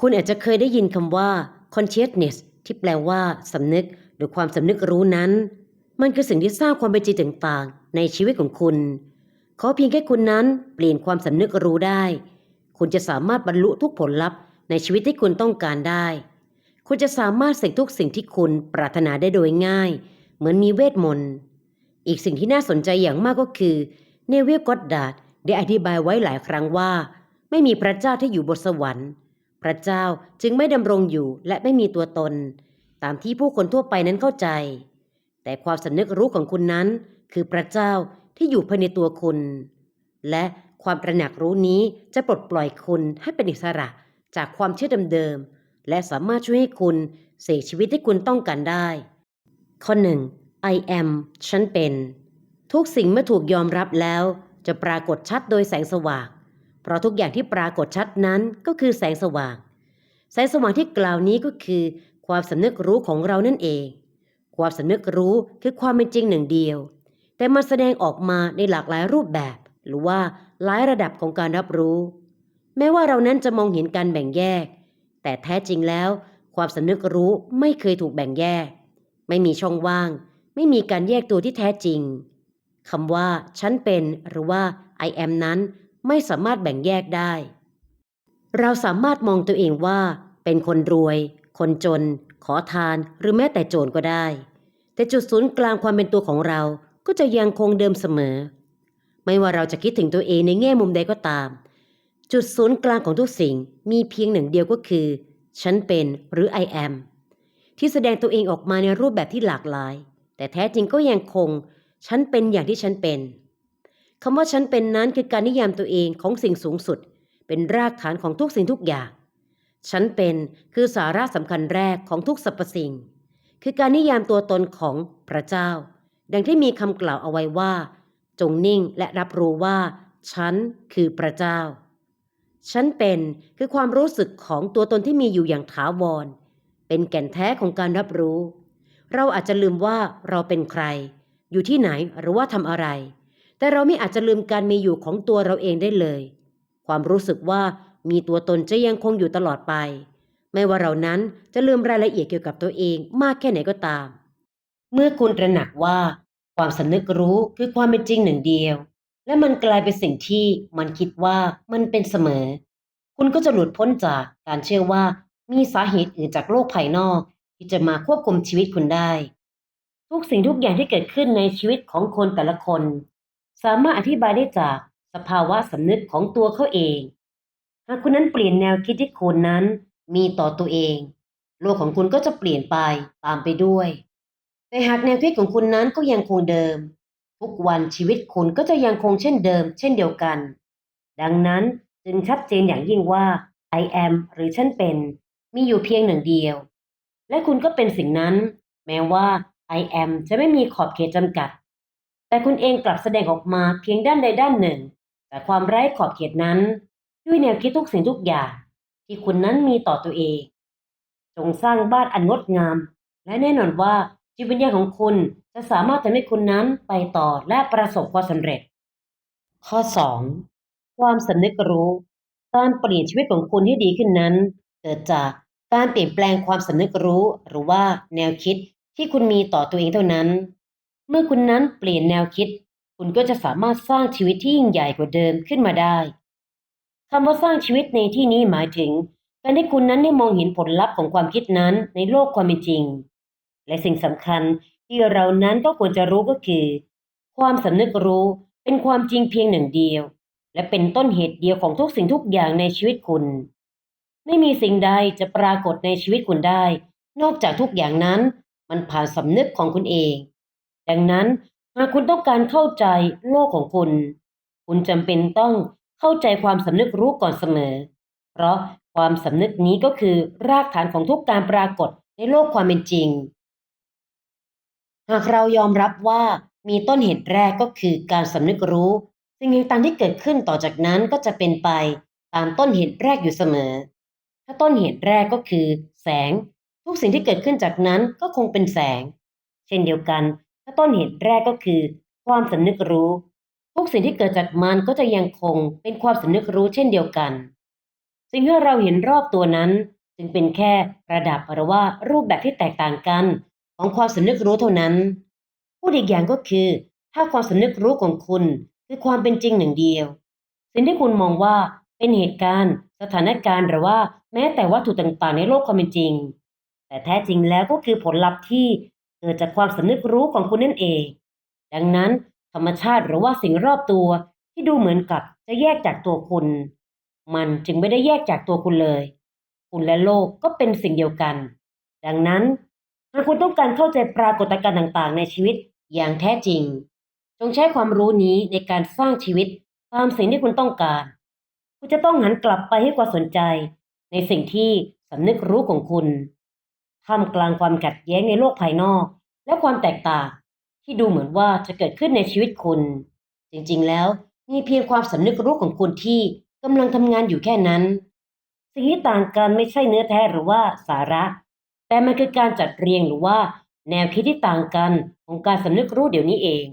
คุณอาจจะเคยได้ยินคำว่า consciousness ที่แปลว่าสำนึก หรือความสำนึกรู้นั้น มันคือสิ่งที่สร้างความเป็นจริงต่างๆ ในชีวิตของคุณ ขอเพียงแค่คุณนั้นเปลี่ยนความสำนึกรู้ได้ คุณจะสามารถบรรลุทุกผลลัพธ์ในชีวิตที่คุณต้องการได้ คุณจะสามารถเสกทุกสิ่งที่คุณปรารถนาได้โดยง่าย เหมือนมีเวทมนต์ อีกสิ่งที่น่าสนใจอย่างมากก็คือ เนวิลก็อดดาดได้อธิบายไว้หลายครั้งว่า ไม่มีพระเจ้าที่อยู่บนสวรรค์ พระเจ้าจึงไม่ดำรงอยู่และไม่มีตัวตน ตามที่ผู้คนทั่วไปนั้นเข้าใจ แต่ความสำนึกรู้ของคุณนั้น คือพระเจ้าที่อยู่ภายในตัวคุณ และความตระหนักรู้นี้จะปลดปล่อยคุณให้เป็นอิสระจากความเชื่อเดิมๆและสามารถช่วยให้คุณเสกชีวิตที่คุณต้องการได้ ข้อหนึ่ง I am ฉันเป็น ทุกสิ่งเมื่อถูกยอมรับแล้ว จะปรากฏชัดโดยแสงสว่าง ราะทุกอย่างที่ปรากฏชัดนั้นก็คือแสงสว่าง แสงสว่างที่กล่าวนี้ก็คือ ความสำนึกรู้ของเรานั่นเอง ความสำนึกรู้คือความเป็นจริงหนึ่งเดียว แต่มันแสดงออกมาในหลากหลายรูปแบบ หรือว่าหลายระดับของการรับรู้ แม้ว่าเรานั้นจะมองเห็นการแบ่งแยก แต่แท้จริงแล้ว ความสำนึกรู้ไม่เคยถูกแบ่งแยก ไม่มีช่องว่าง ไม่มีการแยกตัวที่แท้จริงคำว่า ฉันเป็นหรือว่า I am นั้น ไม่สามารถแบ่งแยกได้ เราสามารถมองตัวเองว่าเป็นคนรวย คนจน ขอทานหรือแม้แต่โจรก็ได้ แต่จุดศูนย์กลางความเป็นตัวของเราก็จะยังคงเดิมเสมอ ไม่ว่าเราจะคิดถึงตัวเองในแง่มุมใดก็ตาม จุดศูนย์กลางของทุกสิ่งมีเพียงหนึ่งเดียวก็คือ ฉันเป็นหรือ I am ที่แสดงตัวเองออกมาในรูปแบบที่หลากหลาย แต่แท้จริงก็ยังคง ฉันเป็นอย่างที่ฉันเป็น คำว่าฉันเป็นนั้นคือการนิยามตัวเองของสิ่งสูงสุด เป็นรากฐานของทุกสิ่งทุกอย่าง ฉันเป็นคือสาระสำคัญแรกของทุกสรรพสิ่ง คือการนิยามตัวตนของพระเจ้า ดังที่มีคำกล่าวเอาไว้ว่า จงนิ่งและรับรู้ว่า ฉันคือพระเจ้า ฉันเป็นคือความรู้สึกของตัวตนที่มีอยู่อย่างถาวร เป็นแก่นแท้ของการรับรู้ เราอาจจะลืมว่าเราเป็นใคร อยู่ที่ไหนหรือว่าทำอะไร แต่เราไม่อาจจะลืมการมีอยู่ของตัวเราเองได้เลย ความรู้สึกว่ามีตัวตนจะยังคงอยู่ตลอดไป ไม่ว่าเรานั้นจะลืมรายละเอียดเกี่ยวกับตัวเองมากแค่ไหนก็ตาม เมื่อคุณตระหนักว่า ความสำนึกรู้คือความเป็นจริงหนึ่งเดียว และมันกลายเป็นสิ่งที่มันคิดว่ามันเป็นเสมอ คุณก็จะหลุดพ้นจากการเชื่อว่ามีสาเหตุอื่นจากโลกภายนอก ที่จะมาควบคุมชีวิตคุณได้ ทุกสิ่งทุกอย่างที่เกิดขึ้นในชีวิตของคนแต่ละคน สามารถอธิบายได้จากสภาวะสำนึกของตัวเขาเอง หากคุณนั้นเปลี่ยนแนวคิดที่คุณนั้นมีต่อตัวเอง โลกของคุณก็จะเปลี่ยนไปตามไปด้วย แต่หากแนวคิดของคุณนั้นก็ยังคงเดิม ทุกวันชีวิตคุณก็จะยังคงเช่นเดิม เช่นเดียวกัน ดังนั้นจึงชัดเจนอย่างยิ่งว่า I am หรือฉันเป็น มีอยู่เพียงหนึ่งเดียว และคุณก็เป็นสิ่งนั้น แม้ว่า I am จะไม่มีขอบเขตจำกัด แต่คุณเองกลับแสดงออกมาเพียงด้านใดด้านหนึ่ง แต่ความไร้ขอบเขตนั้น ด้วยแนวคิดทุกสิ่งทุกอย่าง ที่คุณนั้นมีต่อตัวเอง จงสร้างบ้านอันงดงาม และแน่นอนว่าจิตวิญญาณของคุณจะสามารถทำให้คุณนั้นไปต่อและประสบความสำเร็จ ข้อ 2. ความสำนึกรู้การเปลี่ยนชีวิตของคุณให้ดีขึ้นนั้น เกิดจากการเปลี่ยนแปลงความสำนึกรู้หรือว่าแนวคิดที่คุณมีต่อตัวเองเท่านั้น เมื่อคุณนั้นเปลี่ยนแนวคิด คุณก็จะสามารถสร้างชีวิตที่ยิ่งใหญ่กว่าเดิมขึ้นมาได้คำว่าสร้างชีวิตในที่นี้หมายถึงการที่คุณนั้นได้มองเห็นผลลัพธ์ของความคิดนั้นในโลกความเป็นจริง และสิ่งสำคัญที่เรานั้นก็ควรจะรู้ก็คือ ความสำนึกรู้เป็นความจริงเพียงหนึ่งเดียว และเป็นต้นเหตุเดียวของทุกสิ่งทุกอย่างในชีวิตคุณ ไม่มีสิ่งใดจะปรากฏในชีวิตคุณได้ นอกจากทุกอย่างนั้น มันผ่านสำนึกของคุณเอง ดังนั้นหากคุณต้องการเข้าใจโลกของคุณ คุณจำเป็นต้องเข้าใจความสำนึกรู้ก่อนเสมอ เพราะความสำนึกนี้ก็คือรากฐานของทุกการปรากฏในโลกความเป็นจริง หากเรายอมรับว่ามีต้นเหตุแรกก็คือการสำนึกรู้สิ่งต่างๆที่เกิดขึ้นต่อจากนั้นก็จะเป็นไปตามต้นเหตุแรกอยู่เสมอ ถ้าต้นเหตุแรกก็คือ แสง ทุกสิ่งที่เกิดขึ้นจากนั้นก็คงเป็นแสง เช่นเดียวกัน ต้นเหตุแรกก็คือ ความสำนึกรู้ ทุกสิ่งที่เกิดจากมันก็จะยังคงเป็นความสำนึกรู้เช่นเดียวกัน สิ่งที่เราเห็นรอบตัวนั้น จึงเป็นแค่ระดับหรือว่ารูปแบบที่แตกต่างกัน ของความสำนึกรู้เท่านั้นพูดอีกอย่างก็คือ ถ้าความสำนึกรู้ของคุณ คือความเป็นจริงหนึ่งเดียว สิ่งที่คุณมองว่าเป็นเหตุการณ์ สถานการณ์หรือว่าแม้แต่วัตถุต่างๆ ในโลกความเป็นจริง แต่แท้จริงแล้วก็คือผลลัพธ์ที่ เกิดจากความสำนึกรู้ของคุณนั่นเอง ดังนั้น ธรรมชาติหรือว่าสิ่งรอบตัวที่ดูเหมือนกับจะแยกจากตัวคุณ มันจึงไม่ได้แยกจากตัวคุณเลย คุณและโลกก็เป็นสิ่งเดียวกัน ดังนั้นหากคุณต้องการเข้าใจปรากฏการณ์ต่างๆ ในชีวิตอย่างแท้จริง จงใช้ความรู้นี้ในการสร้างชีวิตตามสิ่งที่คุณต้องการ คุณจะต้องหันกลับไปให้ความสนใจ ในสิ่งที่สำนึกรู้ของคุณ ท่ามกลางความขัดแย้งในโลกภายนอก และความแตกต่าง ที่ดูเหมือนว่าจะเกิดขึ้นในชีวิตคุณ จริงๆ แล้วมีเพียงความสำนึกรู้ของคุณที่กำลังทำงานอยู่แค่นั้น สิ่งที่ต่างกันไม่ใช่เนื้อแท้หรือว่าสาระ แต่มันคือการจัดเรียงหรือว่า แนวคิดที่ต่างกันของการสำนึกรู้เดี๋ยวนี้เอง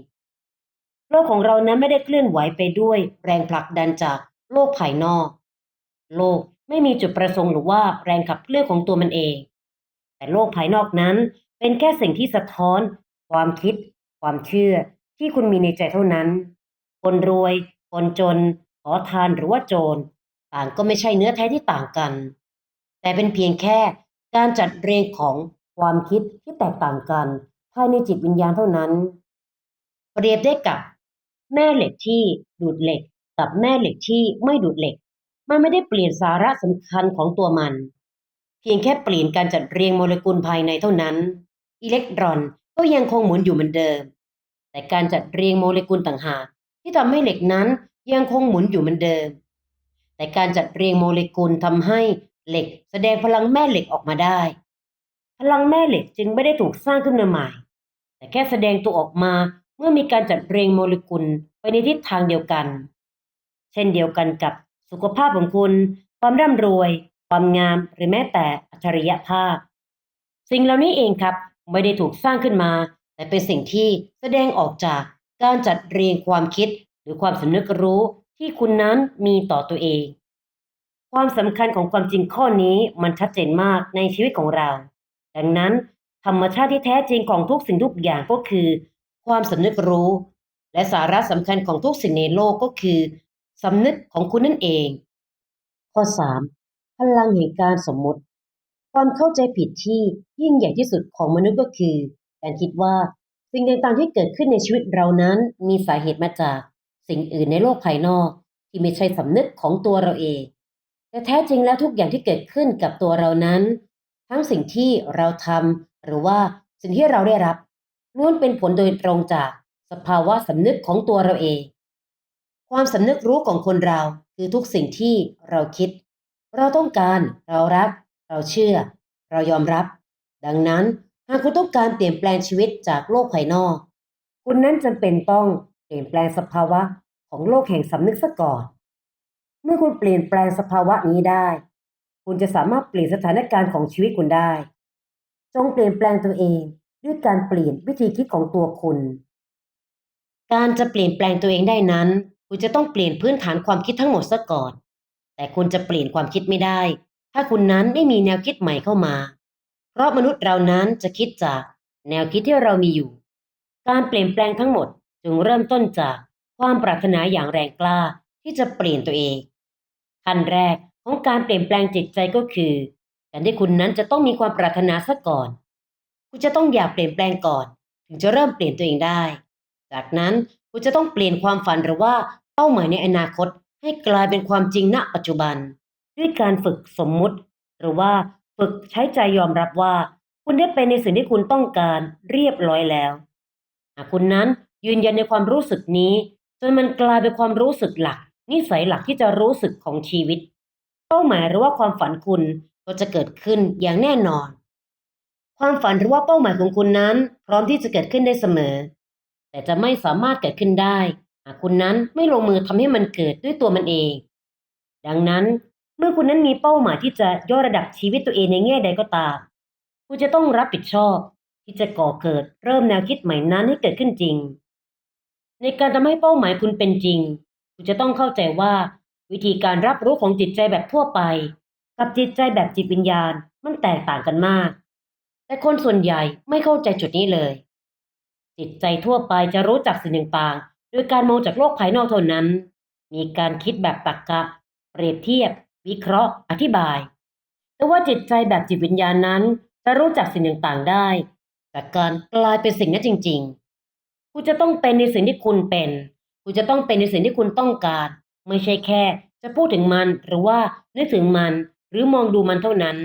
โลกของเรานั้นไม่ได้เคลื่อนไหวไปด้วยแรงผลักดันจากโลกภายนอก โลกไม่มีจุดประสงค์หรือว่าแรงขับเคลื่อนของตัวมันเอง แต่โลกภายนอกนั้น เป็นแค่สิ่งที่สะท้อน ความคิด ความเชื่อ ที่คุณมีในใจเท่านั้น คนรวย คนจน ขอทานหรือว่าโจร ต่างก็ไม่ใช่เนื้อแท้ที่ต่างกัน แต่เป็นเพียงแค่การจัดเรียงของความคิดที่แตกต่างกัน ภายในจิตวิญญาณเท่านั้น เปรียบได้กับ แม่เหล็กที่ดูดเหล็ก กับแม่เหล็กที่ไม่ดูดเหล็ก มันไม่ได้เปลี่ยนสาระสำคัญของตัวมัน พียงแค่เปลี่ยนการจัดเรียงโมเลกุลภายในเท่านั้น อิเล็กตรอนก็ยังคงหมุนอยู่เหมือนเดิม แต่การจัดเรียงโมเลกุลต่างหากที่ทำให้เหล็กนั้นยังคงหมุนอยู่เหมือนเดิม แต่การจัดเรียงโมเลกุลทำให้เหล็กแสดงพลังแม่เหล็กออกมาได้ พลังแม่เหล็กจึงไม่ได้ถูกสร้างขึ้นมาใหม่ แต่แค่แสดงตัวออกมาเมื่อมีการจัดเรียงโมเลกุลไปในทิศทางเดียวกัน เช่นเดียวกันกับสุขภาพของคุณ ความร่ำรวย ความงามหรือแม้แต่อัจฉริยภาพ สิ่งเหล่านี้เองครับไม่ได้ถูกสร้างขึ้นมา แต่เป็นสิ่งที่แสดงออกจากการจัดเรียงความคิดหรือความสำนึกรู้ที่คุณนั้นมีต่อตัวเอง ความสำคัญของความจริงข้อนี้มันชัดเจนมากในชีวิตของเรา ดังนั้น ธรรมชาติที่แท้จริงของทุกสิ่งทุกอย่างก็คือ ความสำนึกรู้ และสาระสำคัญของทุกสิ่งในโลกก็คือสำนึกของคุณนั่นเอง ข้อ 3. พลังแห่งการสมมติ ความเข้าใจผิดที่ยิ่งใหญ่ที่สุดของมนุษย์ก็คือ การคิดว่าสิ่งต่างๆที่เกิดขึ้นในชีวิตเรานั้นมีสาเหตุมาจากสิ่งอื่นในโลกภายนอกที่ไม่ใช่สำนึกของตัวเราเอง แต่แท้จริงแล้วทุกอย่างที่เกิดขึ้นกับตัวเรานั้น ทั้งสิ่งที่เราทำหรือว่าสิ่งที่เราได้รับล้วนเป็นผลโดยตรงจากสภาวะสำนึกของตัวเราเอง ความสำนึกรู้ของคนเราคือทุกสิ่งที่เราคิด เราต้องการ เรารัก เราเชื่อ เรายอมรับ ดังนั้นหากคุณต้องการเปลี่ยนแปลงชีวิตจากโลกภายนอก คุณนั้นจำเป็นต้องเปลี่ยนแปลงสภาวะของโลกแห่งสำนึกซะก่อน เมื่อคุณเปลี่ยนแปลงสภาวะนี้ได้ คุณจะสามารถเปลี่ยนสถานการณ์ของชีวิตคุณได้ จงเปลี่ยนแปลงตัวเองด้วยการเปลี่ยนวิธีคิดของตัวคุณ การจะเปลี่ยนแปลงตัวเองได้นั้น คุณจะต้องเปลี่ยนพื้นฐานความคิดทั้งหมดซะก่อน แต่คุณจะเปลี่ยนความคิดไม่ได้ ถ้าคุณนั้นไม่มีแนวคิดใหม่เข้ามา เพราะมนุษย์เรานั้นจะคิดจากแนวคิดที่เรามีอยู่ การเปลี่ยนแปลงทั้งหมดจึงเริ่มต้นจากความปรารถนาอย่างแรงกล้าที่จะเปลี่ยนตัวเองขั้นแรกของการเปลี่ยนแปลงจิตใจก็คือการที่คุณนั้นจะต้องมีความปรารถนาซะก่อน คุณจะต้องอยากเปลี่ยนแปลงก่อน ถึงจะเริ่มเปลี่ยนตัวเองได้ จากนั้นคุณจะต้องเปลี่ยนความฝันหรือว่าเป้าหมายในอนาคต ให้กลายเป็นความจริงณปัจจุบัน ด้วยการฝึกสมมุติ หรือว่าฝึกใช้ใจยอมรับว่า คุณได้เป็นในสิ่งที่คุณต้องการเรียบร้อยแล้วหากคุณนั้นยืนยันในความรู้สึกนี้ จนมันกลายเป็นความรู้สึกหลัก นิสัยหลักที่จะรู้สึกของชีวิต เป้าหมายหรือว่าความฝันคุณก็จะเกิดขึ้นอย่างแน่นอน ความฝันหรือว่าเป้าหมายของคุณนั้น พร้อมที่จะเกิดขึ้นได้เสมอ แต่จะไม่สามารถเกิดขึ้นได้ หากคุณนั้นไม่ลงมือทำให้มันเกิดด้วยตัวมันเอง ดังนั้นเมื่อคุณนั้นมีเป้าหมายที่จะยกระดับชีวิตตัวเองในแง่ใดก็ตาม คุณจะต้องรับผิดชอบ ที่จะก่อเกิดเริ่มแนวคิดใหม่นั้นให้เกิดขึ้นจริง ในการทำให้เป้าหมายคุณเป็นจริง คุณจะต้องเข้าใจว่าวิธีการรับรู้ของจิตใจแบบทั่วไป กับจิตใจแบบจิตวิญญาณมันแตกต่างกันมาก แต่คนส่วนใหญ่ไม่เข้าใจจุดนี้เลย จิตใจทั่วไปจะรู้จักสิ่งต่างๆ โดยการมองจากโลกภายนอกเท่านั้น มีการคิดแบบตรรกะ เปรียบเทียบ วิเคราะห์ อธิบาย แต่ว่าจิตใจแบบจิตวิญญาณนั้นจะรู้จักสิ่งต่างๆได้ จากการกลายเป็นสิ่งนั้นจริง ๆ คุณจะต้องเป็นในสิ่งที่คุณเป็น คุณจะต้องเป็นในสิ่งที่คุณต้องการ ไม่ใช่แค่ จะพูดถึงมันหรือว่านึกถึงมันหรือมองดูมันเท่านั้น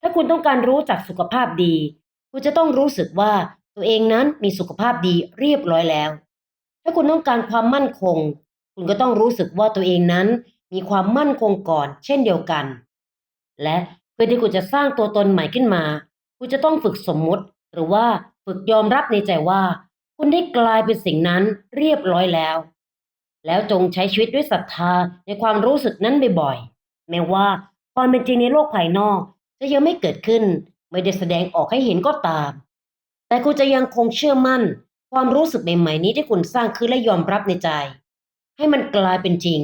ถ้าคุณต้องการรู้จักสุขภาพดี คุณจะต้องรู้สึกว่าตัวเองนั้นมีสุขภาพดีเรียบร้อยแล้ว ถ้าคุณต้องการความมั่นคง คุณก็ต้องรู้สึกว่าตัวเองนั้น มีความมั่นคงก่อน เช่นเดียวกัน และเพื่อที่คุณจะสร้างตัวตนใหม่ขึ้นมา คุณจะต้องฝึกสมมุติ หรือว่าฝึกยอมรับในใจว่า คุณได้กลายเป็นสิ่งนั้นเรียบร้อยแล้ว แล้วจงใช้ชีวิตด้วยศรัทธาในความรู้สึกนั้นบ่อยๆแม้ว่าความเป็นจริงในโลกภายนอกจะยังไม่เกิดขึ้น ไม่ได้แสดงออกให้เห็นก็ตาม แต่คุณจะยังคงเชื่อมั่น ความรู้สึกใหม่ๆนี้ที่คุณสร้างขึ้นและยอมรับในใจ ให้มันกลายเป็นจริง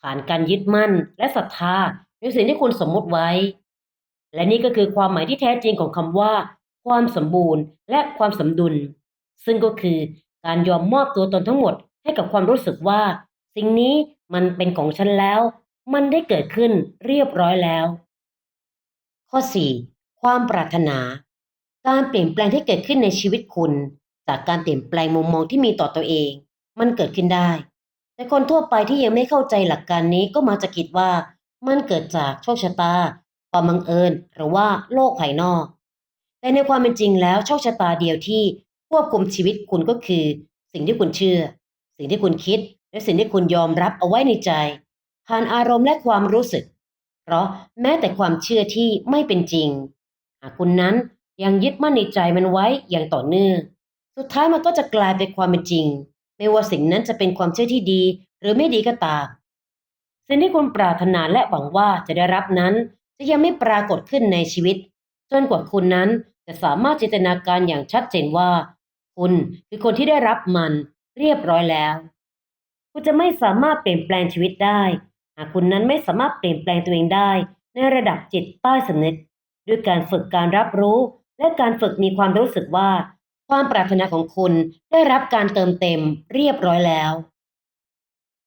ผ่านการยึดมั่นและศรัทธาในสิ่งที่คุณสมมุติไว้ และนี่ก็คือความหมายที่แท้จริงของคำว่า ความสมบูรณ์ และความสมดุล ซึ่งก็คือการยอมมอบตัวตนทั้งหมดให้กับความรู้สึกว่า สิ่งนี้มันเป็นของฉันแล้ว มันได้เกิดขึ้นเรียบร้อยแล้ว ข้อ 4. ความปรารถนา การเปลี่ยนแปลงที่เกิดขึ้นในชีวิตคุณ จากการเปลี่ยนแปลงมุมมองที่มีต่อตัวเอง มันเกิดขึ้นได้ แต่คนทั่วไปที่ยังไม่เข้าใจหลักการนี้ก็มักจะคิดว่า มันเกิดจากโชคชะตา ความบังเอิญ หรือว่าโลกภายนอก แต่ในความเป็นจริงแล้วโชคชะตาเดียวที่ควบคุมชีวิตคุณก็คือ สิ่งที่คุณเชื่อ สิ่งที่คุณคิด และสิ่งที่คุณยอมรับเอาไว้ในใจ ผ่านอารมณ์และความรู้สึก เพราะแม้แต่ความเชื่อที่ไม่เป็นจริง หากคุณนั้นยังยึดมั่นในใจมันไว้อย่างต่อเนื่อง สุดท้ายมันก็จะกลายเป็นความเป็นจริง ไม่ว่าสิ่งนั้นจะเป็นความเชื่อที่ดี หรือไม่ดีก็ตามสิ่งที่คุณปรารถนาและหวังว่าจะได้รับนั้น จะยังไม่ปรากฏขึ้นในชีวิตจนกว่าคุณนั้นจะสามารถจินตนาการอย่างชัดเจนว่า คุณคือคนที่ได้รับมันเรียบร้อยแล้ว คุณจะไม่สามารถเปลี่ยนแปลงชีวิตได้ หากคุณนั้นไม่สามารถเปลี่ยนแปลงตัวเองได้ ในระดับจิตใต้สำนึกด้วยการฝึกการรับรู้ และการฝึกมีความรู้สึกว่า ความปรารถนาของคุณได้รับการเติมเต็มเรียบร้อยแล้ว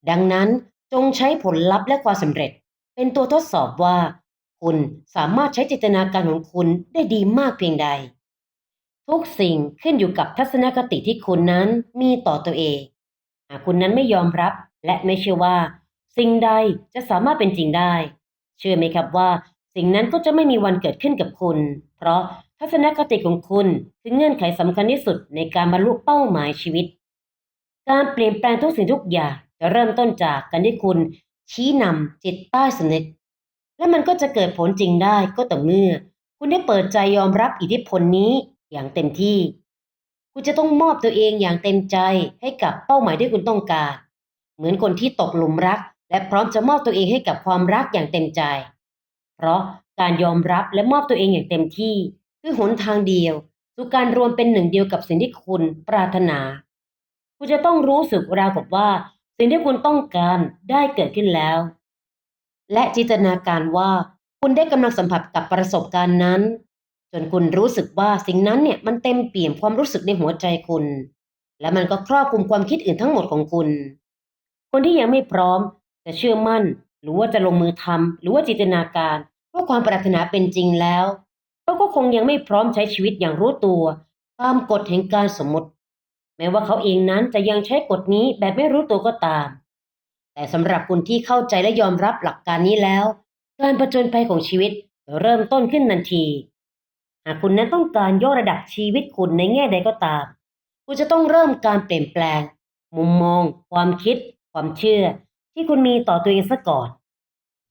ดังนั้นจงใช้ผลลัพธ์และความสำเร็จ เป็นตัวทดสอบว่า คุณสามารถใช้จินตนาการของคุณได้ดีมากเพียงใด ทุกสิ่งขึ้นอยู่กับทัศนคติที่คุณนั้นมีต่อตัวเอง หากคุณนั้นไม่ยอมรับและไม่เชื่อว่า สิ่งใดจะสามารถเป็นจริงได้ เชื่อไหมครับว่า สิ่งนั้นก็จะไม่มีวันเกิดขึ้นกับคุณ เพราะ ทัศนคติของคุณคือเงื่อนไขสำคัญที่สุดในการบรรลุเป้าหมายชีวิต การเปลี่ยนแปลงทุกสิ่งทุกอย่างจะเริ่มต้นจากการที่คุณชี้นำจิตใต้สำนึก และมันก็จะเกิดผลจริงได้ก็ต่อเมื่อ คุณได้เปิดใจยอมรับอิทธิพลนี้อย่างเต็มที่ คุณจะต้องมอบตัวเองอย่างเต็มใจให้กับเป้าหมายที่คุณต้องการ เหมือนคนที่ตกหลุมรัก และพร้อมจะมอบตัวเองให้กับความรักอย่างเต็มใจ เพราะการยอมรับและมอบตัวเองอย่างเต็มที่ คือหนทางเดียว สู่การรวมเป็นหนึ่งเดียวกับสิ่งที่คุณปรารถนา คุณจะต้องรู้สึกราวกับว่า สิ่งที่คุณต้องการได้เกิดขึ้นแล้ว และจินตนาการว่าคุณได้กำลังสัมผัสกับประสบการณ์นั้น จนคุณรู้สึกว่าสิ่งนั้นเนี่ยมันเต็มเปี่ยมความรู้สึกในหัวใจคุณ และมันก็ครอบคลุมความคิดอื่นทั้งหมดของคุณ คนที่ยังไม่พร้อมจะเชื่อมั่น หรือว่าจะลงมือทำหรือว่าจินตนาการว่าความปรารถนาเป็นจริงแล้ว เขาก็คงยังไม่พร้อมใช้ชีวิตอย่างรู้ตัวตามกฎแห่งการสมมติ แม้ว่าเขาเองนั้นจะยังใช้กฎนี้แบบไม่รู้ตัวก็ตาม แต่สำหรับคุณที่เข้าใจและยอมรับหลักการนี้แล้ว การประจนภัยของชีวิตจะเริ่มต้นขึ้นทันที หากคุณนั้นต้องการยกระดับชีวิตคุณในแง่ใดก็ตาม คุณจะต้องเริ่มการเปลี่ยนแปลง มุมมอง ความคิด ความเชื่อ ที่คุณมีต่อตัวเองซะก่อน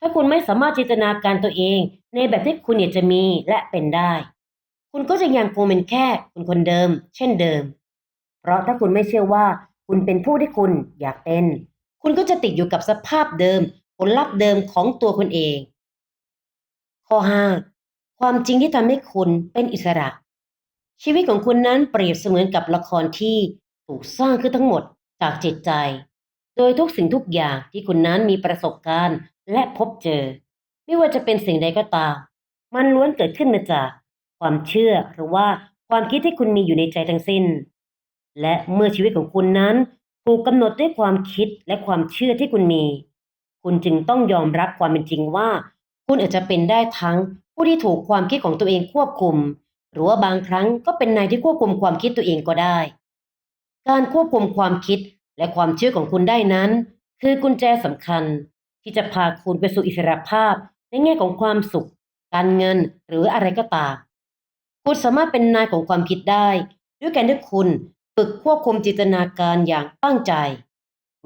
ถ้าคุณไม่สามารถจินตนาการตัวเอง ในแบบที่คุณอยากจะมีและเป็นได้ คุณก็จะยังคงเป็นแค่คนคนเดิม เช่นเดิม เพราะถ้าคุณไม่เชื่อว่า คุณเป็นผู้ที่คุณอยากเป็น คุณก็จะติดอยู่กับสภาพเดิม ผลลัพธ์เดิมของตัวคุณเอง ข้อ 5. ความจริงที่ทำให้คุณเป็นอิสระ ชีวิตของคุณนั้นเปรียบเสมือนกับละครที่ถูกสร้างขึ้นทั้งหมดจากจิตใจ โดยทุกสิ่งทุกอย่างที่คุณนั้นมีประสบการณ์ และพบเจอ ไม่ว่าจะเป็นสิ่งใดก็ตาม มันล้วนเกิดขึ้นมาจาก ความเชื่อหรือว่าความคิดที่คุณมีอยู่ในใจทั้งสิ้น และเมื่อชีวิตของคุณนั้นถูกกำหนดด้วยความคิดและความเชื่อที่คุณมี คุณจึงต้องยอมรับความเป็นจริงว่า คุณอาจจะเป็นได้ทั้งผู้ที่ถูกความคิดของตัวเองควบคุม หรือว่าบางครั้งก็เป็นนายที่ควบคุมความคิดตัวเองก็ได้ การควบคุมความคิดและความเชื่อของคุณได้นั้น คือกุญแจสำคัญ ที่จะพาคุณไปสู่อิสรภาพในแง่ของความสุข การเงินหรืออะไรก็ตาม คุณสามารถเป็นนายของความคิดได้ ด้วยการที่คุณฝึกควบคุมจินตนาการอย่างตั้งใจ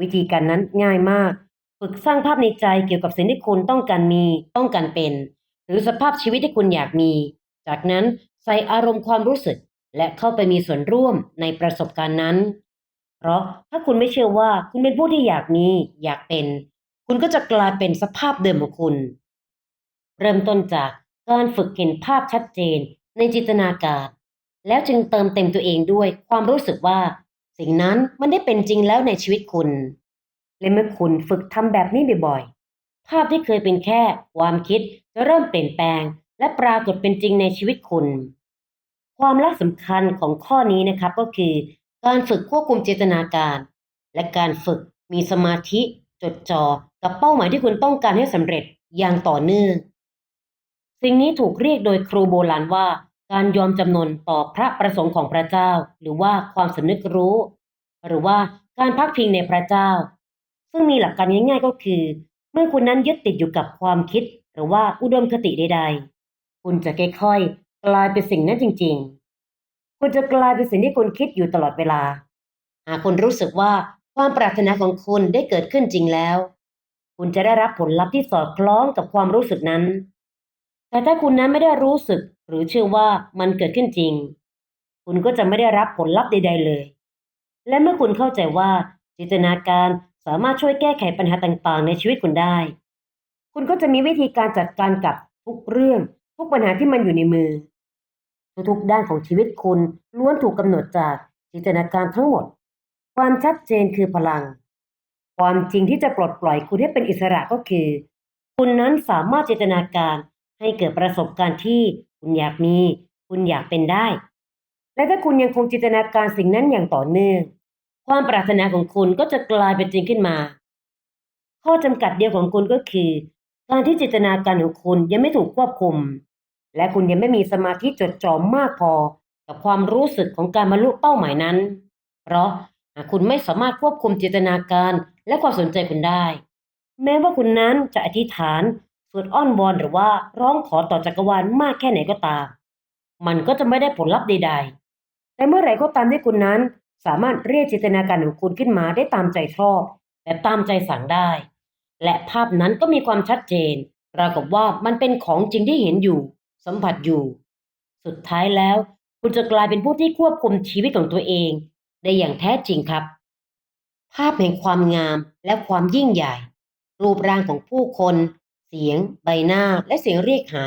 วิธีการนั้นง่ายมาก ฝึกสร้างภาพในใจเกี่ยวกับสิ่งที่คุณต้องการมี ต้องการเป็น หรือสภาพชีวิตที่คุณอยากมี จากนั้นใส่อารมณ์ความรู้สึก และเข้าไปมีส่วนร่วมในประสบการณ์นั้น เพราะถ้าคุณไม่เชื่อว่าคุณเป็นผู้ที่อยากมี อยากเป็น คุณก็จะกลายเป็นสภาพเดิมของคุณ เริ่มต้นจากการฝึกเห็นภาพชัดเจนในจินตนาการ แล้วจึงเติมเต็มตัวเองด้วยความรู้สึกว่า สิ่งนั้นมันได้เป็นจริงแล้วในชีวิตคุณ และเมื่อคุณฝึกทำแบบนี้บ่อยๆ ภาพที่เคยเป็นแค่ความคิดจะเริ่มเปลี่ยนแปลง และปรากฏเป็นจริงในชีวิตคุณ ความลักสำคัญของข้อนี้นะครับก็คือ การฝึกควบคุมเจตนาการ และการฝึกมีสมาธิ จดจ่อกับเป้าหมายที่คุณต้องการให้สำเร็จอย่างต่อเนื่อง สิ่งนี้ถูกเรียกโดยครูโบราณว่า การยอมจำนนต่อพระประสงค์ของพระเจ้า หรือว่าความสำนึกรู้ หรือว่าการพักพิงในพระเจ้า ซึ่งมีหลักการง่ายๆก็คือ เมื่อคุณนั้นยึดติดอยู่กับความคิด หรือว่าอุดมคติใดๆ คุณจะค่อยๆกลายเป็นสิ่งนั้นจริง ๆ คุณจะกลายเป็นสิ่งที่คุณคิดอยู่ตลอดเวลา หากคุณรู้สึกว่า ความปรารถนาของคุณได้เกิดขึ้นจริงแล้ว คุณจะได้รับผลลัพธ์ที่สอดคล้องกับความรู้สึกนั้น แต่ถ้าคุณนั้นไม่ได้รู้สึกหรือเชื่อว่ามันเกิดขึ้นจริง คุณก็จะไม่ได้รับผลลัพธ์ใด ๆ เลย และเมื่อคุณเข้าใจว่าจินตนาการสามารถช่วยแก้ไขปัญหาต่างๆ ในชีวิตคุณได้ คุณก็จะมีวิธีการจัดการกับทุกเรื่องทุกปัญหาที่มันอยู่ในมือ ทุกๆด้านของชีวิตคุณล้วนถูกกำหนดจากจินตนาการทั้งหมด ความชัดเจนคือพลัง ความจริงที่จะปลดปล่อยคุณให้เป็นอิสระก็คือ คุณนั้นสามารถจินตนาการให้เกิดประสบการณ์ที่คุณอยากมี คุณอยากเป็นได้ และถ้าคุณยังคงจินตนาการสิ่งนั้นอย่างต่อเนื่อง ความปรารถนาของคุณก็จะกลายเป็นจริงขึ้นมา ข้อจำกัดเดียวของคุณก็คือ การที่จินตนาการของคุณยังไม่ถูกควบคุม และคุณยังไม่มีสมาธิจดจ่อมากพอ กับความรู้สึกของการบรรลุเป้าหมายนั้น เพราะ คุณไม่สามารถควบคุมจินตนาการและความสนใจคุณได้ แม้ว่าคุณนั้นจะอธิษฐานสวดอ้อนวอนหรือว่าร้องขอต่อจักรวาลมากแค่ไหนก็ตาม มันก็จะไม่ได้ผลลัพธ์ใดๆ แต่เมื่อไหร่ก็ตามที่คุณนั้น สามารถเรียกจินตนาการของคุณขึ้นมาได้ตามใจชอบและตามใจสั่งได้ และภาพนั้นก็มีความชัดเจนราวกับว่ามันเป็นของจริงที่เห็นอยู่ สัมผัสอยู่ สุดท้ายแล้ว คุณจะกลายเป็นผู้ที่ควบคุมชีวิตของตัวเอง ได้อย่างแท้จริงครับ ภาพแห่งความงามและความยิ่งใหญ่ รูปร่างของผู้คน เสียง ใบหน้าและเสียงเรียกหา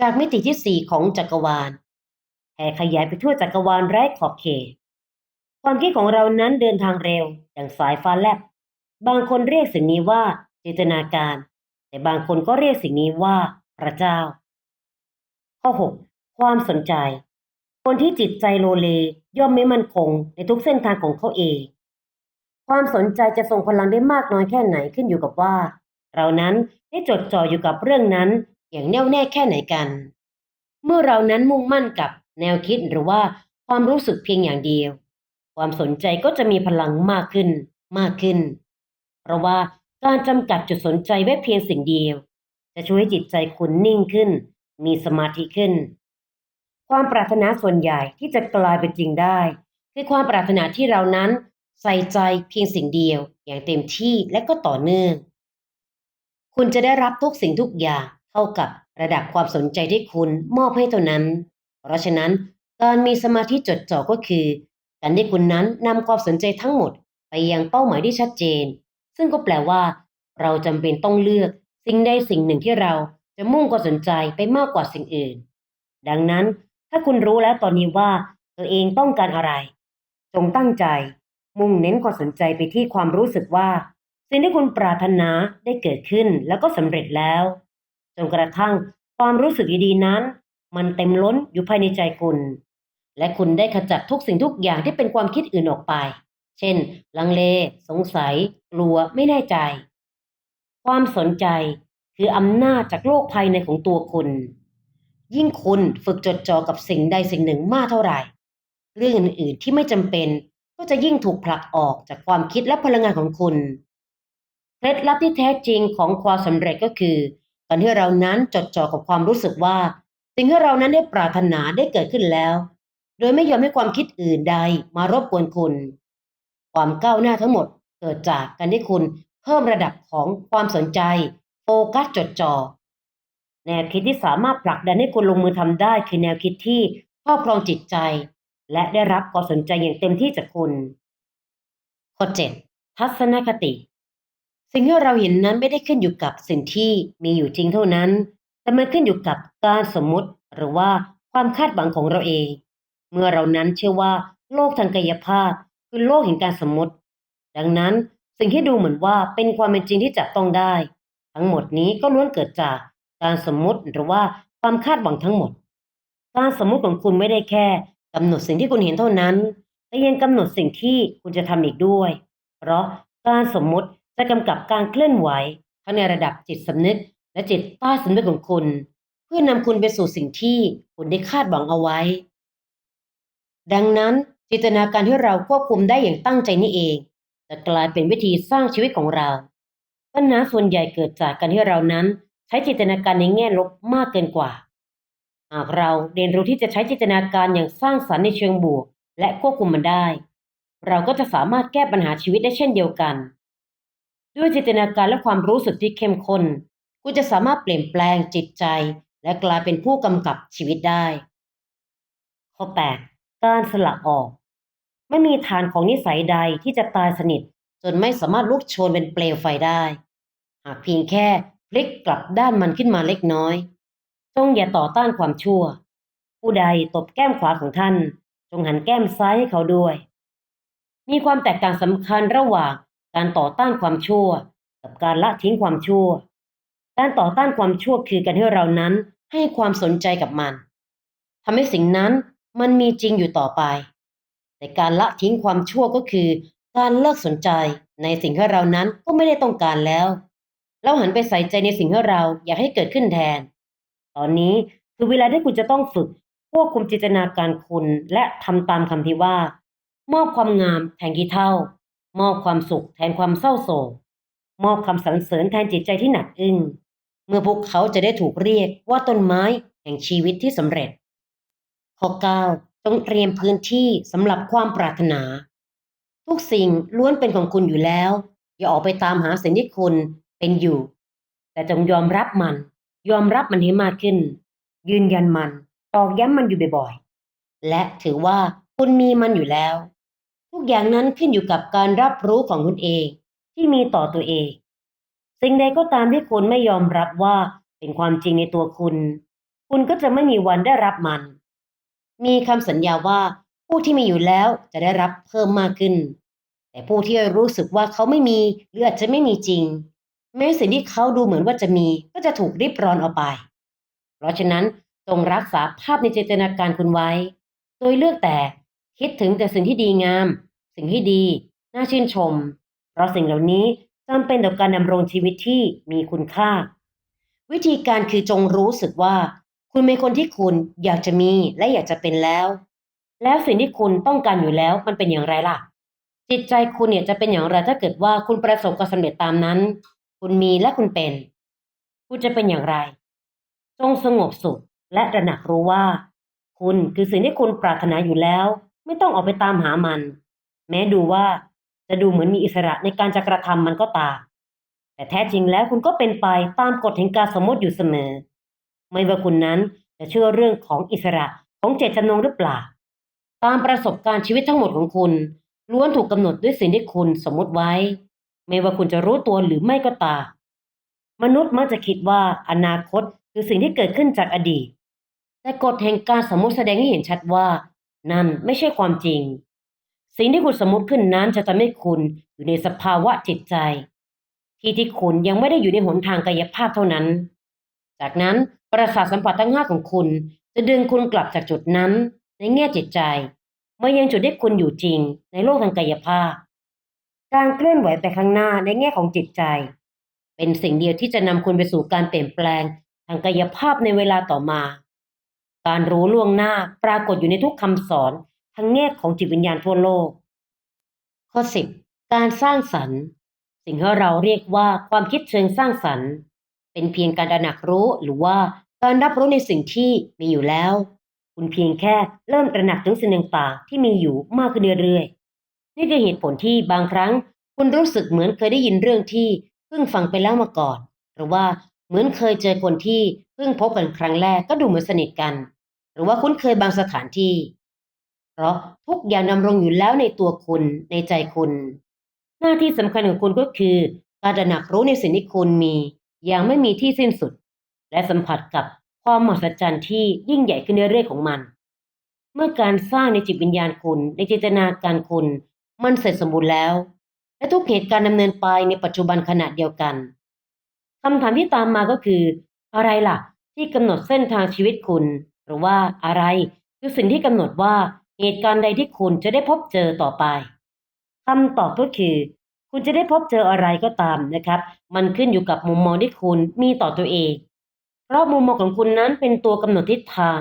จากมิติที่สี่ของจักรวาลแผ่ขยายไปทั่วจักรวาลไร้ขอบเขตความคิดของเรานั้นเดินทางเร็วอย่างสายฟ้าแลบบางคนเรียกสิ่งนี้ว่าจินตนาการ แต่บางคนก็เรียกสิ่งนี้ว่าพระเจ้า ข้อ 6. ความสนใจ คนที่จิตใจโลเลย่อมไม่มั่นคงในทุกเส้นทางของเขาเอง ความสนใจจะทรงพลังได้มากน้อยแค่ไหนขึ้นอยู่กับว่า เรานั้นได้จดจ่ออยู่กับเรื่องนั้นอย่างแน่วแน่แค่ไหนกัน เมื่อเรานั้นมุ่งมั่นกับแนวคิดหรือว่าความรู้สึกเพียงอย่างเดียว ความสนใจก็จะมีพลังมากขึ้น มากขึ้น เพราะว่าการจำกัดจุดสนใจไว้เพียงสิ่งเดียว จะช่วยให้จิตใจคุณนิ่งขึ้น มีสมาธิขึ้น ความปรารถนาส่วนใหญ่ที่จะกลายเป็นจริงได้ คือความปรารถนาที่เรานั้นใส่ใจเพียงสิ่งเดียว อย่างเต็มที่และก็ต่อเนื่อง คุณจะได้รับทุกสิ่งทุกอย่างเท่ากับระดับความสนใจที่คุณมอบให้เท่านั้น เพราะฉะนั้นการมีสมาธิจดจ่อก็คือการที่คุณนั้นนำความสนใจทั้งหมดไปยังเป้าหมายที่ชัดเจน ซึ่งก็แปลว่า เราจำเป็นต้องเลือกสิ่งใดสิ่งหนึ่งที่เราจะมุ่งความสนใจไปมากกว่าสิ่งอื่น ดังนั้น ถ้าคุณรู้แล้วตอนนี้ว่าตัวเองต้องการอะไร จงตั้งใจ มุ่งเน้นความสนใจไปที่ความรู้สึกว่า สิ่งที่คุณปรารถนาได้เกิดขึ้นแล้วก็สำเร็จแล้วจนกระทั่งความรู้สึกดีๆนั้น มันเต็มล้นอยู่ภายในใจคุณ และคุณได้ขจัดทุกสิ่งทุกอย่างที่เป็นความคิดอื่นออกไป เช่น ลังเล สงสัย กลัวไม่แน่ใจ ความสนใจคืออำนาจจากโลกภายในของตัวคุณ ยิ่งคุณฝึกจดจ่อกับสิ่งใดสิ่งหนึ่งมากเท่าไหร่ เรื่องอื่นๆที่ไม่จำเป็นก็จะยิ่งถูกผลักออกจากความคิดและพลังงานของคุณ เคล็ดลับที่แท้จริงของความสำเร็จก็คือการที่เรานั้นจดจ่อกับความรู้สึกว่า สิ่งที่เรานั้นได้ปรารถนาได้เกิดขึ้นแล้ว โดยไม่ยอมให้ความคิดอื่นใดมารบกวนคุณ ความก้าวหน้าทั้งหมดเกิดจากการที่คุณเพิ่มระดับของความสนใจ โฟกัสจดจ่อ แนวคิดที่สามารถผลักดันให้คุณลงมือทำได้ คือแนวคิดที่ครอบครองจิตใจ และได้รับความสนใจอย่างเต็มที่จากคุณข้อ 7. ทัศนคติ สิ่งที่เราเห็นนั้นไม่ได้ขึ้นอยู่กับสิ่งที่มีอยู่จริงเท่านั้น แต่มันขึ้นอยู่กับการสมมติหรือว่าความคาดหวังของเราเอง เมื่อเรานั้นเชื่อว่าโลกทางกายภาพ คือโลกแห่งการสมมติ ดังนั้นสิ่งที่ดูเหมือนว่าเป็นความเป็นจริงที่จับต้องได้ ทั้งหมดนี้ก็ล้วนเกิดจาก การสมมุติหรือว่าความคาดหวังทั้งหมด การสมมุติของคุณไม่ได้แค่กำหนดสิ่งที่คุณเห็นเท่านั้น แต่ยังกำหนดสิ่งที่คุณจะทำอีกด้วย เพราะการสมมุติจะกำกับการเคลื่อนไหวทั้งในระดับจิตสำนึก และจิตใต้สำนึกของคุณ เพื่อนำคุณไปสู่สิ่งที่คุณได้คาดหวังเอาไว้ ดังนั้นจินตนาการที่เราควบคุมได้อย่างตั้งใจนี่เอง จะกลายเป็นวิธีสร้างชีวิตของเราปัญหาส่วนใหญ่เกิดจากการที่เรานั้น ใช้จินตนาการในแง่ลบมากเกินกว่า หากเราเรียนรู้ที่จะใช้จินตนาการอย่างสร้างสรรค์ในเชิงบวก และควบคุมมันได้ เราก็จะสามารถแก้ปัญหาชีวิตได้เช่นเดียวกัน ด้วยจินตนาการและความรู้สึกที่เข้มข้นคุณจะสามารถเปลี่ยนแปลงจิตใจ และกลายเป็นผู้กำกับชีวิตได้ ข้อ 8. การสละออก ไม่มีฐานของนิสัยใดที่จะตายสนิทจนไม่สามารถลุกโชนเป็นเปลวไฟได้ หากเพียงแค่ พลิกกลับด้านมันขึ้นมาเล็กน้อย จงอย่าต่อต้านความชั่ว ผู้ใดตบแก้มขวาของท่าน จงหันแก้มซ้ายให้เขาด้วย มีความแตกต่างสำคัญระหว่างการต่อต้านความชั่ว กับการละทิ้งความชั่ว การต่อต้านความชั่วคือการที่เรานั้นให้ความสนใจกับมันทำให้สิ่งนั้นมันมีจริงอยู่ต่อไป แต่การละทิ้งความชั่วก็คือ การเลิกสนใจในสิ่งที่เรานั้นก็ไม่ได้ต้องการแล้ว แล้วหันไปใส่ใจในสิ่งที่เราอยากให้เกิดขึ้นแทน ตอนนี้คือเวลาที่คุณจะต้องฝึกควบคุมจินตนาการคุณและทำตามคำที่ว่า มอบความงามแทนกี่เท่า มอบความสุขแทนความเศร้าโศก มอบคำสรรเสริญแทนจิตใจที่หนักอึ้งเมื่อพวกเขาจะได้ถูกเรียกว่าต้นไม้แห่งชีวิตที่สำเร็จข้อ9ต้องเตรียมพื้นที่สำหรับความปรารถนา ทุกสิ่งล้วนเป็นของคุณอยู่แล้ว อย่าออกไปตามหาสิ่งที่คุณ เป็นอยู่ แต่จงยอมรับมัน ยอมรับมันให้มากขึ้น ยืนยันมัน ตอกย้ำมันอยู่บ่อยๆ และถือว่าคุณมีมันอยู่แล้ว ทุกอย่างนั้นขึ้นอยู่กับการรับรู้ของคุณเอง ที่มีต่อตัวเอง สิ่งใดก็ตามที่คุณไม่ยอมรับว่าเป็นความจริงในตัวคุณ คุณก็จะไม่มีวันได้รับมัน มีคำสัญญาว่าผู้ที่มีอยู่แล้วจะได้รับเพิ่มมากขึ้น แต่ผู้ที่รู้สึกว่าเขาไม่มีหรืออาจจะไม่มีจริง แม้สิ่งที่เขาดูเหมือนว่าจะมีก็จะถูกริบรอนเอาไป เพราะฉะนั้นจงรักษาภาพในจินตนาการคุณไว้ โดยเลือกแต่คิดถึงแต่สิ่งที่ดีงาม สิ่งที่ดี น่าชื่นชม เพราะสิ่งเหล่านี้จำเป็นต่อการดำรงชีวิตที่มีคุณค่า วิธีการคือจงรู้สึกว่า คุณเป็นคนที่คุณอยากจะมีและอยากจะเป็นแล้ว แล้วสิ่งที่คุณต้องการอยู่แล้วมันเป็นอย่างไรล่ะ จิตใจคุณเนี่ยจะเป็นอย่างไรถ้าเกิดว่าคุณประสบความสำเร็จตามนั้น คุณมีและคุณเป็น คุณจะเป็นอย่างไร จงสงบสุขและตระหนักรู้ว่า คุณคือสิ่งที่คุณปรารถนาอยู่แล้ว ไม่ต้องออกไปตามหามัน แม้ดูว่าจะดูเหมือนมีอิสระในการจะกระทำมันก็ตาม แต่แท้จริงแล้วคุณก็เป็นไปตามกฎแห่งการสมมติอยู่เสมอ ไม่ว่าคุณนั้นจะเชื่อเรื่องของอิสระของเจตจำนงหรือเปล่า ตามประสบการณ์ชีวิตทั้งหมดของคุณล้วนถูกกำหนดด้วยสิ่งที่คุณสมมติไว้ ไม่ว่าคุณจะรู้ตัวหรือไม่ก็ตาม มนุษย์มักจะคิดว่าอนาคตคือสิ่งที่เกิดขึ้นจากอดีต แต่กฎแห่งการสมมติแสดงให้เห็นชัดว่า นั่นไม่ใช่ความจริง สิ่งที่คุณสมมติขึ้นนั้นจะทำให้คุณอยู่ในสภาวะจิตใจ ที่ที่คุณยังไม่ได้อยู่ในหนทางกายภาพเท่านั้น จากนั้นประสาทสัมผัสทั้งห้าของคุณ จะดึงคุณกลับจากจุดนั้นในแง่จิตใจมายังจุดที่คุณอยู่จริงในโลกทางกายภาพ การเคลื่อนไหวไปข้างหน้าในแง่ของจิตใจ เป็นสิ่งเดียวที่จะนำคุณไปสู่การเปลี่ยนแปลงทางกายภาพในเวลาต่อมา การรู้ล่วงหน้าปรากฏอยู่ในทุกคำสอนทั้งแง่ของจิตวิญญาณทั่วโลก ข้อ 10 การสร้างสรรค์ สิ่งที่เราเรียกว่าความคิดเชิงสร้างสรรค์ เป็นเพียงการตระหนักรู้หรือว่าการรับรู้ในสิ่งที่มีอยู่แล้ว คุณเพียงแค่เริ่มตระหนักถึงสิ่งต่างๆที่มีอยู่มากขึ้นเรื่อยๆ นี่คือเหตุผลที่บางครั้ง คุณรู้สึกเหมือนเคยได้ยินเรื่องที่เพิ่งฟังไปแล้วมาก่อน หรือว่าเหมือนเคยเจอคนที่เพิ่งพบกันครั้งแรกก็ดูเหมือนสนิทกัน หรือว่าคุ้นเคยบางสถานที่ เพราะทุกอย่างดำรงอยู่แล้วในตัวคุณในใจคุณ หน้าที่สำคัญของคุณก็คือ การตระหนักรู้ในสิ่งที่คุณมี อย่างไม่มีที่สิ้นสุด และสัมผัสกับความมหัศจรรย์ที่ยิ่งใหญ่ขึ้นเรื่อยๆของมัน เมื่อการสร้างในจิตวิญญาณคุณในจินตนาการคุณ มันเสร็จสมบูรณ์แล้ว และทุกเหตุการณ์ดำเนินไปในปัจจุบันขณะเดียวกันคำถามที่ตามมาก็คือ อะไรล่ะ ที่กำหนดเส้นทางชีวิตคุณ หรือว่าอะไรคือสิ่งที่กำหนดว่าเหตุการณ์ใดที่คุณจะได้พบเจอต่อไปคำตอบก็คือ คุณจะได้พบเจออะไรก็ตามนะครับ มันขึ้นอยู่กับมุมมองที่คุณมีต่อตัวเอง เพราะมุมมองของคุณนั้นเป็นตัวกำหนดทิศทาง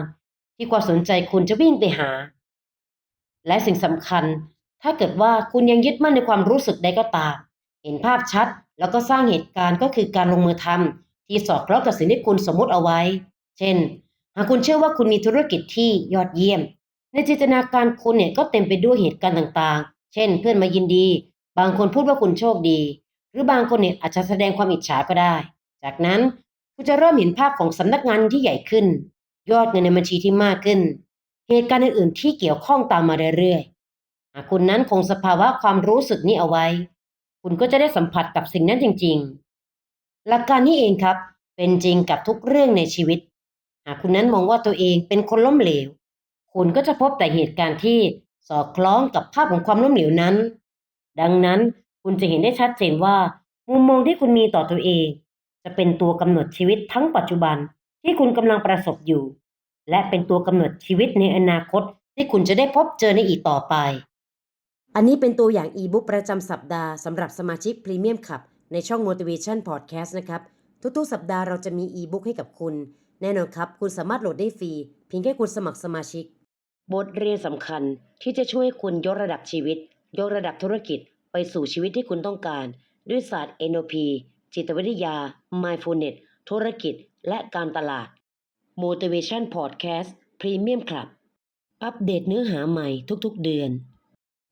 ที่ความสนใจคุณจะวิ่งไปหา และสิ่งสำคัญ ถ้าเกิดว่าคุณยังยึดมั่นในความรู้สึกใดก็ตาม เห็นภาพชัด แล้วก็สร้างเหตุการณ์ก็คือการลงมือทำที่สอดคล้องกับสิ่งที่คุณสมมติเอาไว้ เช่น หากคุณเชื่อว่าคุณมีธุรกิจที่ยอดเยี่ยม ในจินตนาการคุณเนี่ยก็เต็มไปด้วยเหตุการณ์ต่างๆ เช่น เพื่อนมายินดี บางคนพูดว่าคุณโชคดี หรือบางคนเนี่ยอาจจะแสดงความอิจฉาก็ได้ จากนั้นคุณจะเริ่มเห็นภาพของสำนักงานที่ใหญ่ขึ้น ยอดเงินในบัญชีที่มากขึ้น เหตุการณ์อื่นๆที่เกี่ยวข้องตามมาเรื่อยๆ หากคุณนั้นคงสภาวะความรู้สึกนี้เอาไว้ คุณก็จะได้สัมผัสกับสิ่งนั้นจริง ๆ หลักการนี้เองครับ เป็นจริงกับทุกเรื่องในชีวิต หากคุณนั้นมองว่าตัวเองเป็นคนล้มเหลว คุณก็จะพบแต่เหตุการณ์ที่สอดคล้องกับภาพของความล้มเหลวนั้น ดังนั้นคุณจะเห็นได้ชัดเจนว่ามุมมองที่คุณมีต่อตัวเอง จะเป็นตัวกำหนดชีวิตทั้งปัจจุบันที่คุณกำลังประสบอยู่ และเป็นตัวกำหนดชีวิตในอนาคตที่คุณจะได้พบเจอในอีกต่อไป อันนี้เป็นตัวอย่างอีบุ๊กประจำสัปดาห์สำหรับสมาชิกพรีเมียมขับในช่อง Motivation Podcast นะครับ ทุกๆ สัปดาห์เราจะมีอีบุ๊กให้กับคุณ แน่นอนครับ คุณสามารถโหลดได้ฟรี เพียงแค่คุณสมัครสมาชิก บทเรียนสำคัญที่จะช่วยคุณยกระดับชีวิต ยกระดับธุรกิจ ไปสู่ชีวิตที่คุณต้องการ ด้วยศาสตร์ NLP จิตวิทยา Mindfulness ธุรกิจ และการตลาด Motivation Podcast Premium Club อัปเดตเนื้อหาใหม่ทุกๆ เดือน